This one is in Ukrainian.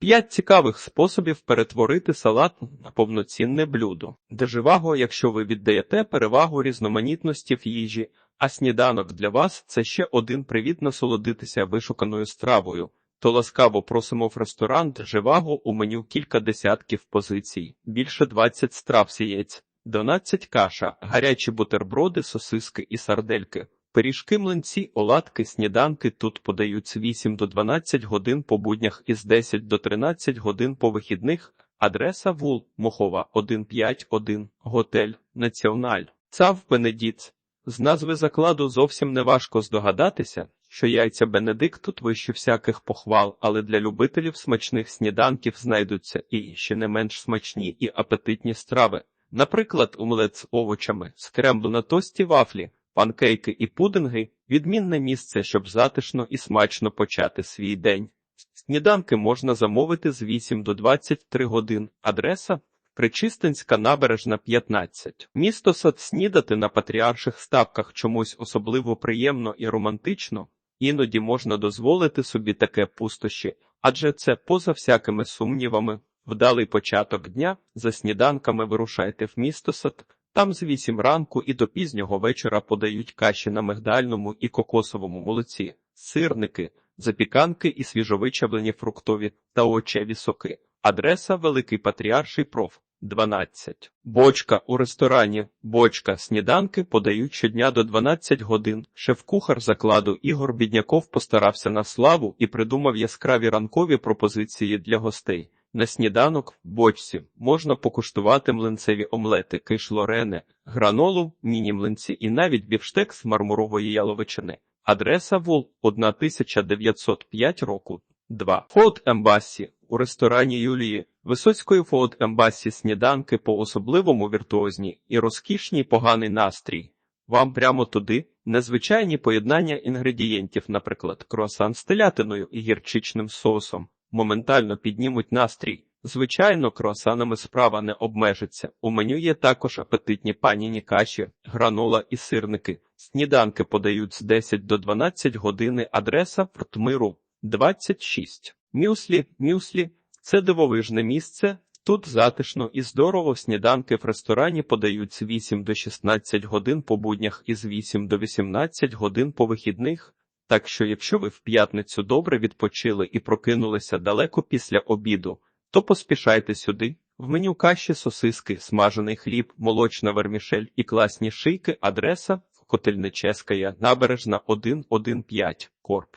П'ять цікавих способів перетворити салат на повноцінне блюдо. Де живаго, якщо ви віддаєте перевагу різноманітності в їжі, а сніданок для вас це ще один привід насолодитися вишуканою стравою. То ласкаво просимо в ресторан Живаго у меню кілька десятків позицій, більше 20 страв сієць, 12 каша, гарячі бутерброди, сосиски і сардельки. Пиріжки, млинці, оладки, сніданки тут подають з 8 до 12 годин по буднях і з 10 до 13 годин по вихідних. Адреса вул Мохова 151, готель Національ. Цав Бенедіц. З назви закладу зовсім не важко здогадатися, що яйця Бенедикт тут вище всяких похвал, але для любителів смачних сніданків знайдуться і ще не менш смачні і апетитні страви. Наприклад, омлет з овочами, скрембл тості вафлі, панкейки і пудинги відмінне місце, щоб затишно і смачно почати свій день. Сніданки можна замовити з 8 до 23 годин. Адреса Причистинська набережна 15. Місто Сад снідати на патріарших ставках чомусь особливо приємно і романтично. Іноді можна дозволити собі таке пустощі, адже це поза всякими сумнівами. Вдалий початок дня за сніданками вирушайте в місто Сад. Там з 8 ранку і до пізнього вечора подають каші на мигдальному і кокосовому молоці, сирники, запіканки і свіжовичавлені фруктові та овочеві соки. Адреса Великий Патріарший проф. 12. Бочка у ресторані. Бочка сніданки подають щодня до 12 годин. Шеф-кухар закладу Ігор Бідняков постарався на славу і придумав яскраві ранкові пропозиції для гостей. На сніданок в бочці можна покуштувати млинцеві омлети, киш лорене, гранолу, міні-млинці і навіть бівштек з мармурової яловичини. Адреса Вул 1905 року. 2. Фот Ембасі у ресторані Юлії Висоцької Фот Ембасі сніданки по особливому віртуозні і розкішній поганий настрій. Вам прямо туди незвичайні поєднання інгредієнтів, наприклад, круасан з телятиною і гірчичним соусом, моментально піднімуть настрій. Звичайно, круасанами справа не обмежиться. У меню є також апетитні паніні каші, гранола і сирники. Сніданки подають з 10 до 12 години. Адреса Фортмиру 26. Мюслі, мюслі – це дивовижне місце. Тут затишно і здорово сніданки в ресторані подають з 8 до 16 годин по буднях і з 8 до 18 годин по вихідних. Так що, якщо ви в п'ятницю добре відпочили і прокинулися далеко після обіду, то поспішайте сюди. В меню каші, сосиски, смажений хліб, молочна вермішель і класні шийки. Адреса Котельническая, набережна 115, Корп.